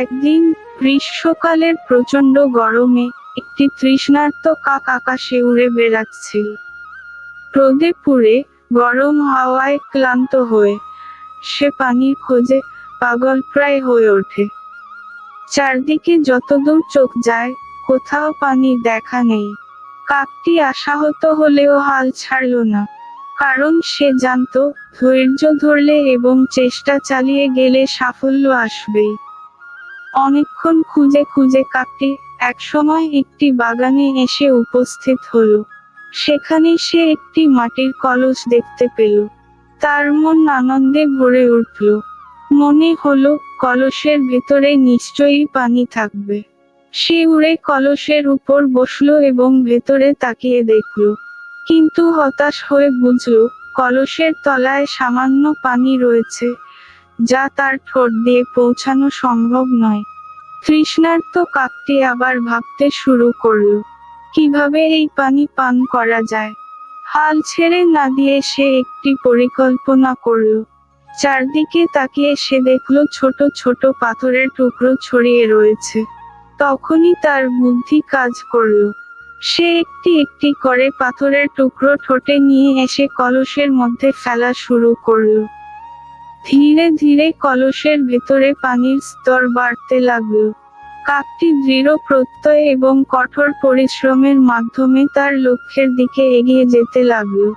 একদিন গ্রীষ্মকালের প্রচণ্ড গরমে একটি তৃষ্ণার্ত কাক আকাশে উড়ে বেড়াচ্ছিল। রোদে পুড়ে গরম হাওয়ায় ক্লান্ত হয়ে সে পানির খোঁজে পাগল প্রায় হয়ে ওঠে। চারদিকে যতদূর চোখ যায়, কোথাও পানির দেখা নেই। কাকটি আশাহত হলেও হাল ছাড়ল না, কারণ সে জানতো ধৈর্য ধরলে এবং চেষ্টা চালিয়ে গেলে সাফল্য আসবেই। অনেকক্ষণ খুঁজে খুঁজে কাকটি একসময় একটি বাগানে এসে উপস্থিত হলো। সেখানে সে একটি মাটির কলস দেখতে পেল। তার মন আনন্দে ভরে উঠল। মনে হলো, কলসের ভেতরে নিশ্চয়ই পানি থাকবে। সে উড়ে কলসের উপর বসল এবং ভেতরে তাকিয়ে দেখল। কিন্তু হতাশ হয়ে বুঝল, কলসের তলায় সামান্য পানি রয়েছে। যা তার ঠোঁট দিয়ে পৌঁছানো সম্ভব নয়। তৃষ্ণার্ত কাকটি আবার ভাবতে শুরু করল। কীভাবে এই পানি পান করা যায়? হাল ছেড়ে না দিয়ে সে একটি পরিকল্পনা করল। চারদিকে তাকিয়ে সে দেখল ছোট ছোট পাথরের টুকরো ছড়িয়ে রয়েছে। তখনই তার বুদ্ধি কাজ করল। সে একটি একটি করে পাথরের টুকরো ঠোঁটে নিয়ে এসে কলসের মধ্যে ফেলা শুরু করল। ধীরে ধীরে কলসের ভেতরে পানির স্তর বাড়তে লাগল। কাকটি দৃঢ় প্রত্যয় এবং কঠোর পরিশ্রমের মাধ্যমে তার লক্ষ্যের দিকে এগিয়ে যেতে লাগল।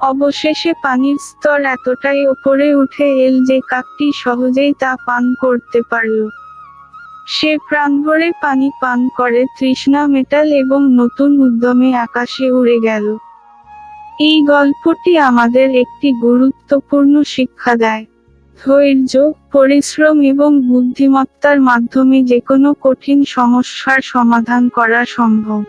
অবশেষে পানির স্তর এতটাই ওপরে উঠে এল যে কাকটি সহজেই তা পান করতে পারল। সে প্রাণভরে পানি পান করে তৃষ্ণা মেটাল এবং নতুন উদ্যমে আকাশে উড়ে গেল। এই গল্পটি আমাদের একটি গুরুত্বপূর্ণ শিক্ষা দেয়। ধৈর্য, পরিশ্রম এবং বুদ্ধিমত্তার মাধ্যমে যে কোনো কঠিন সমস্যার সমাধান করা সম্ভব।